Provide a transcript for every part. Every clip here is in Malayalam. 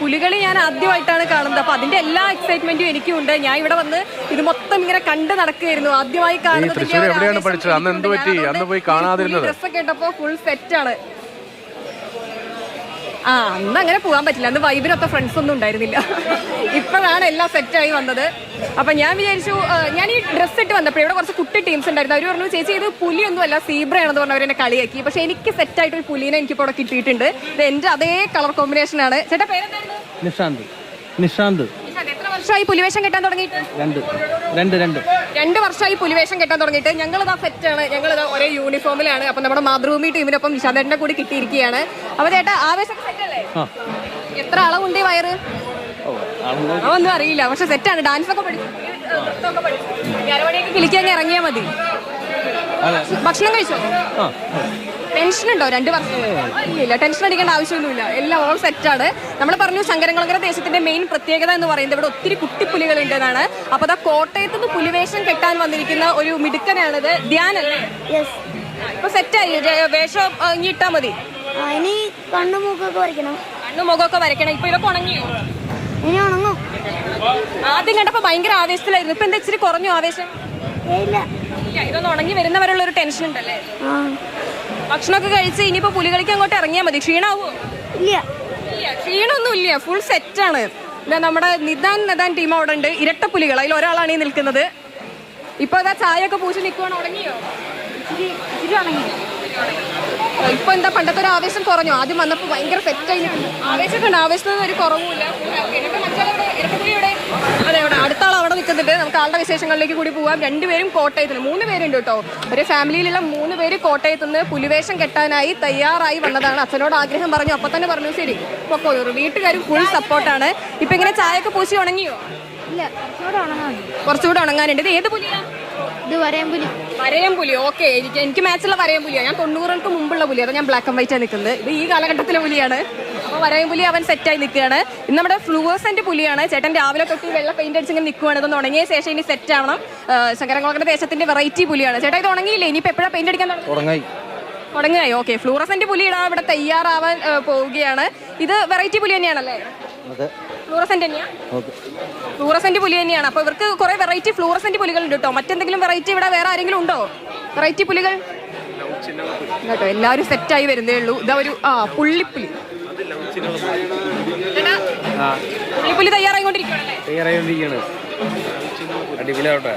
പുലികളി ഞാൻ ആദ്യമായിട്ടാണ് കാണുന്നത്. അപ്പൊ അതിന്റെ എല്ലാ എക്സൈറ്റ്മെന്റും എനിക്കും ഉണ്ട് ഞാൻ ഇവിടെ വന്ന് ഇത് മൊത്തം ഇങ്ങനെ കണ്ട് നടക്കുകയായിരുന്നു. ആദ്യമായി കാണുന്നത് കേട്ടപ്പോ എവിടെയാണ് സെറ്റ് അന്ന് എന്ത് പറ്റി? അന്ന് പോയി കാണാതിരുന്നത്? ഡ്രസ്സൊക്കെ ഇട്ടപ്പോ ഫുൾ സെറ്റ് ആണ് ആ അന്ന് അങ്ങനെ പോകാൻ പറ്റില്ല. അന്ന് വൈബിനൊത്ത ഫ്രണ്ട്സ് ഒന്നും ഉണ്ടായിരുന്നില്ല. ഇപ്പോഴാണ് എല്ലാം സെറ്റായി വന്നത്. അപ്പൊ ഞാൻ വിചാരിച്ചു ഞാൻ ഈ ഡ്രസ്സ് ഇട്ട് വന്നപ്പോൾ ഇവിടെ കുറച്ച് കുട്ടി ടീംസ് ഉണ്ടായിരുന്നു. അവർ പറഞ്ഞു ചേച്ചി ഇത് പുലിയൊന്നും അല്ല സീബ്രയാണെന്ന് പറഞ്ഞു അവരെന്നെ കളിയാക്കി. പക്ഷെ എനിക്ക് സെറ്റായിട്ട് ഒരു പുലിനെ എനിക്ക് ഇപ്പോൾ ഇവിടെ കിട്ടിയിട്ടുണ്ട്. ഇത് എന്റെ അതേ കളർ കോമ്പിനേഷൻ ആണ്. ചേട്ടാ പേരെന്തായിരുന്നു? നിഷാന്ത് നിഷാന്ത് എത്ര വർഷമായി പുലിവേഷം കെട്ടാൻ തുടങ്ങിയിട്ട്? രണ്ട്. രണ്ട് രണ്ട്. രണ്ട് വർഷമായി പുലിവേഷം കെട്ടാൻ തുടങ്ങിയിട്ട് ഞങ്ങൾ ഇതാ സെറ്റാണ് ഞങ്ങൾ ഇതാ ഒരേ യൂണിഫോമിലാണ് അപ്പൊ നമ്മുടെ മാതൃഭൂമി ടീമിനൊപ്പം നിഷാദേട്ടന്റെ കൂടി കിട്ടിയിരിക്കുകയാണ്. അപ്പൊ ചേട്ടാ ആവേശം സെറ്റല്ലേ എത്ര അളവുണ്ട് ഈ വയറ്? അതൊന്നും അറിയില്ല. പക്ഷെ സെറ്റാണ് ഡാൻസ് ഒക്കെ പഠിച്ചു അരമണിയൊക്കെ കിളിക്കാൻ ഇറങ്ങിയാൽ മതി. ഭക്ഷണം കഴിച്ചോ? ടെൻഷൻ ഉണ്ടോ രണ്ട് വർഷം. ഇല്ല ടെൻഷൻ അടിക്കേണ്ട ആവശ്യമൊന്നുമില്ല. എല്ലാം ഓൾ സെറ്റാണ് നമ്മൾ പറഞ്ഞു ശങ്കരംകുളങ്ങര ദേശത്തിന്റെ മെയിൻ പ്രത്യേകത എന്ന് പറയുന്നത് ഇവിടെ ഒത്തിരി കുട്ടിപ്പുലികൾ ഉണ്ട് എന്നാണ് അപ്പൊ അതാ കോട്ടയത്ത് നിന്ന് പുലിവേഷം കെട്ടാൻ വന്നിരിക്കുന്ന ഒരു മിടുക്കനാണിത്. ധ്യാനല്ലേ ഇപ്പൊ സെറ്റായി വേഷം ഇനി ഇട്ടാ മതി. ഇനി കണ്ണും വരയ്ക്കണം. കണ്ണും മുഖമൊക്കെ വരയ്ക്കണം. ഇപ്പൊ ഇതൊക്കെ ഉണങ്ങിയോ? ഇനി ഉണങ്ങും. ആദ്യം കണ്ടപ്പോ ഭയങ്കര ആവേശത്തിലായിരുന്നു. ഇപ്പൊ എന്താ ഇച്ചിരി കുറഞ്ഞു ആവേശം? ഇതൊന്ന് ഉണങ്ങി വരുന്നവരുള്ള ഒരു ടെൻഷൻ ഉണ്ടല്ലേ? ഭക്ഷണമൊക്കെ കഴിച്ച് ഇനിയിപ്പോ പുലികളിക്ക് അങ്ങോട്ട് ഇറങ്ങിയാൽ മതി. ക്ഷീണാവോ? ഇല്ല. ക്ഷീണമൊന്നും ഇല്ല ഫുൾ സെറ്റാണ് ഇതാ നമ്മുടെ നിദാൻ നദാൻ ടീം അവിടെ ഉണ്ട്. ഇരട്ട പുലികൾ. അതിൽ ഒരാളാണ് ഈ നിൽക്കുന്നത്. ഇപ്പൊ ഇതാ ചായയൊക്കെ പൂച്ച് നിൽക്കുവാണ് ഉടങ്ങിയോ ഇച്ചിരി ഇച്ചിരി ഉണങ്ങി. ഇപ്പൊ എന്താ പണ്ടത്തെ ഒരു ആവേശം കുറഞ്ഞു? ആദ്യം വന്നപ്പോ ഭയങ്കര സെറ്റായി ആവേശമൊക്കെ ഉണ്ട്. ആവേശത്തിന് ഒരു കുറവുമില്ല Full happy ആണ്. ഇപ്പൊ മറ്റാളെവിടെ? ഇരട്ടപ്പുലി എവിടെ? അതെ അവിടെ അടുത്ത ആൾ അവിടെ ആളുടെ വിശേഷങ്ങളിലേക്ക് കൂടി പോവാം. രണ്ടുപേരും കോട്ടയത്ത് നിന്ന് മൂന്ന് പേരുണ്ട് കേട്ടോ. ഒരു ഫാമിലിയിലുള്ള മൂന്ന് പേര് കോട്ടയത്ത് നിന്ന് പുലിവേഷം കെട്ടാനായി തയ്യാറായി വന്നതാണ്. അച്ഛനോട് ആഗ്രഹം പറഞ്ഞു. അപ്പൊ തന്നെ പറഞ്ഞു ശരി പൊക്കോളൂ വീട്ടുകാരും ഫുൾ സപ്പോർട്ടാണ് ഇപ്പൊ ഇങ്ങനെ ചായയൊക്കെ പൂശി ഉണങ്ങിയോ? ഇല്ല കുറച്ചുകൂടെ ഉണങ്ങാൻ കുറച്ചുകൂടെ ഉണങ്ങാനുണ്ട്. ഇത് ഏത് പുലിയാ? ഇത് വരയാൻ പുലി. വരയം പുലി. ഓക്കെ എനിക്ക് എനിക്ക് മാച്ചുള്ള വരയം പുലിയാണ് ഞാൻ തൊണ്ണൂറുകൾക്ക് മുമ്പുള്ള പുലി അതാ ഞാൻ ബ്ലാക്ക് ആൻഡ് വൈറ്റ് ആണ് നിൽക്കുന്നത് ഇത് ഈ കാലഘട്ടത്തിലെ പുലിയാണ്. അപ്പോൾ വരയം പുലി അവൻ സെറ്റായി നിൽക്കുകയാണ്. ഇന്ന് നമ്മുടെ ഫ്ലൂവേഴ്സിന്റെ പുലിയാണ്. ചേട്ടൻ രാവിലെ തൊട്ട് വെള്ള പെയിന്റ് അടിച്ച് ഇങ്ങനെ നിൽക്കുവാണ്. ഇതൊന്ന് ഉണങ്ങിയ ശേഷം ഇനി സെറ്റ് ആവണം. ദേശത്തിന്റെ ദേശത്തിന്റെ വെറൈറ്റി പുലിയാണ്. ചേട്ടാ ഇത് ഉണങ്ങിയില്ലേ? ഇനിയിപ്പോൾ എപ്പോഴാണ് പെയിന്റ് അടിക്കാൻ തുടങ്ങി? തുടങ്ങായി ഓക്കെ ഫ്ലൂറസന്റ് പുലി ഇടാൻ ഇവിടെ തയ്യാറാവാൻ പോവുകയാണ്. ഇത് വെറൈറ്റി പുലി തന്നെയാണല്ലേ? ഫ്ലൂറസന്റ് തന്നെയാണ് ഓക്കെ. ഫ്ലൂറസന്റ് പുലി തന്നെയാണ്. അപ്പോൾ ഇവർക്ക് കുറേ വെറൈറ്റി ഫ്ലൂറസന്റ് പുലികൾ ഉണ്ട് കേട്ടോ. മറ്റെന്തെങ്കിലും വെറൈറ്റി ഇവിടെ വേറെ ആരെങ്കിലും ഉണ്ടോ? വെറൈറ്റി പുലികൾ? കേട്ടോ എല്ലാവരും സെറ്റായി വരുന്നേ ഉള്ളൂ. ഇതാ ഒരു ആ പുള്ളിപ്പുലി. പുള്ളിപ്പുലി തയ്യാറായിക്കൊണ്ടിരിക്കുകയാണല്ലേ തയ്യാറായിക്കൊണ്ടിരിക്കുകയാണ്. അടിപൊളിയാവട്ടെ.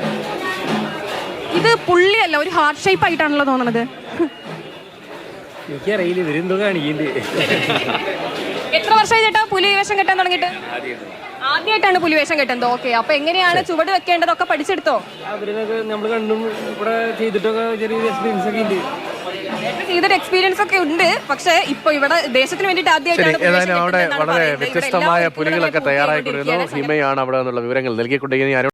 ഇത് പുള്ളിയല്ല ഒരു ഹാർട്ട് ഷേപ്പ് ആയിട്ടാണല്ലോ തോന്നണത്. എനിക്കറിയില്ല ഇവരെന്തോ കാണിക്കണ്ട് എത്ര വർഷമായി ചേട്ടാ പുലി വേഷം കെട്ടാൻ തുടങ്ങിയിട്ട്? ആദ്യമായിട്ടാണ് പുലി വേഷം കെട്ടുന്നത്. ഓക്കെ അപ്പൊ എങ്ങനെയാണ് ചുവട് വെക്കേണ്ടതൊക്കെ പഠിച്ചെടുത്തോ? നമ്മൾ കണ്ടും ഇവിടെ ചെയ്തിട്ടൊക്കെ ചെറിയ എക്സ്പീരിയൻസ് ഒക്കെ ഉണ്ട്. ചെയ്തൊരു എക്സ്പീരിയൻസ് ഒക്കെ ഉണ്ട്. പക്ഷേ ഇപ്പൊ ഇവിടെ ദേശത്തിന് വേണ്ടിയിട്ട് ആദ്യമായിട്ടാണ് ഏതായാലും അവിടെ വളരെ വ്യത്യസ്തമായ പുലികളൊക്കെ തയ്യാറായിക്കൊണ്ടിരുന്നു. ഹിമയാണ് അവിടെ നിന്നുള്ള വിവരങ്ങൾ നൽകിക്കൊണ്ടിരിക്കുന്നത്.